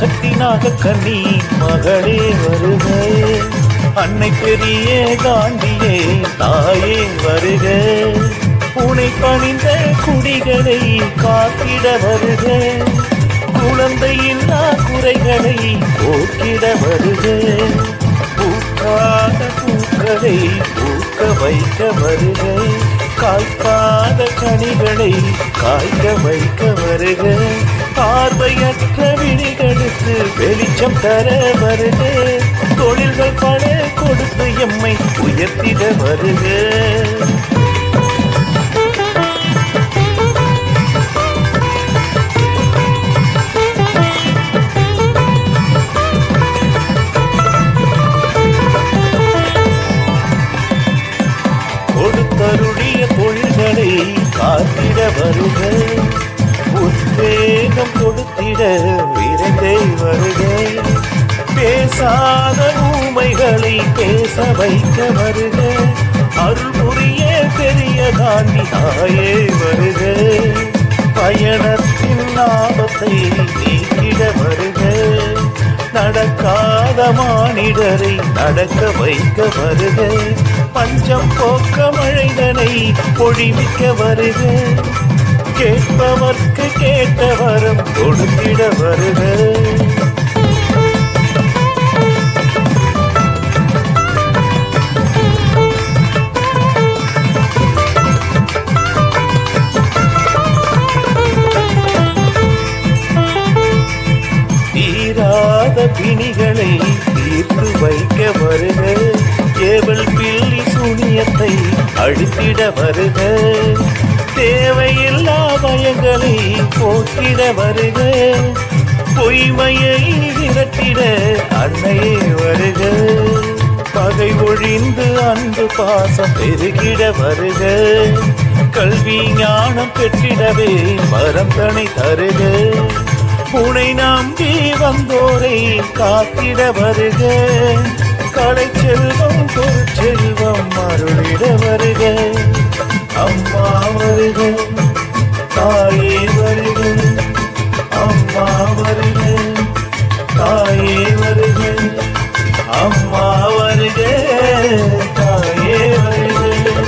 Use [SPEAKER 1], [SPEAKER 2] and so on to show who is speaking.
[SPEAKER 1] பராசக்தி நாகக்கண்ணி மகளே வருக. அன்னை பெரிய காண்டியே தாயே வருக. உனை பணிந்த குடிகளை காத்திட வருக. குழந்தையில்லா குறைகளை போக்கிட வருக. பூக்காத பூக்களை பூக்க வைக்க வருக. காய்க்காத கனிகளை காய்க்க வைக்க வருக. பார்வையற்ற விழிகளுக்கு வெளிச்சம் தர வருக. தொழில்கள் பல கொடுத்து எம்மை உயர்த்திட வருக. காத்திட வருக. உத்வேகம் கொடுத்திட விரைந்தே வருக. பேசாத ஊமைகளை பேச வைக்க வருக. அருள் புரிய பெரிய காந்தி தாயே வருக. பயணத்தின் லாபத்தை நீக்கிட வருக. நடக்காத மானிடரை நடக்க வைக்க வருக. பஞ்சம் போக்க மழைதனை பொழிவிக்க வருக. கேட்பவர்க்கு கேட்ட வரம் கொடுத்திட வருக. தீராத பிணிகளை தீர்த்து வைக்க வருக. கேவல் பில்லி சூனியத்தை அழித்திட வருக. தேவையில்லா பயங்களை போக்கிட வருக. பொய்மையை விரட்டிட அன்னையே வருக. பகை ஒழிந்து அன்பு பாசம் பெருகிட வருக. கல்வி ஞானம் பெற்றிடவே மரம் மரந்தனை தருக. உனை நம்பி வந்தோரை காத்திட வருக. கலை செல்வம் பொருட்செல்வம் அருளிட வருக. அம்மா வருக.